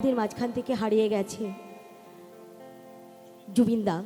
আমাদের মাঝখান থেকে হারিয়ে গেছে জুবিন্দা।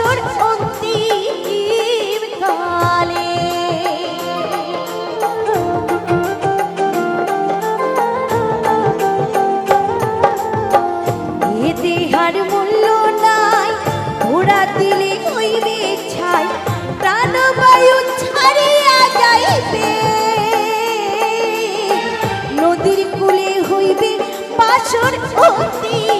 হাসর দেহার মূল্য নাই ঘোড়া দিলে কইবে নদীর কুলে হইবে পাশর অন্তিম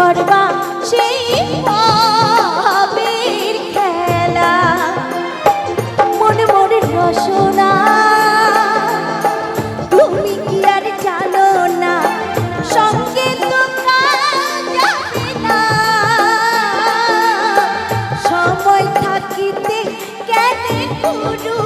ঘটবা সেই খেলা। মনে মনে রসনা তুমি কি আর জানো না, সঙ্গে সময় থাকিতে কেন গুরু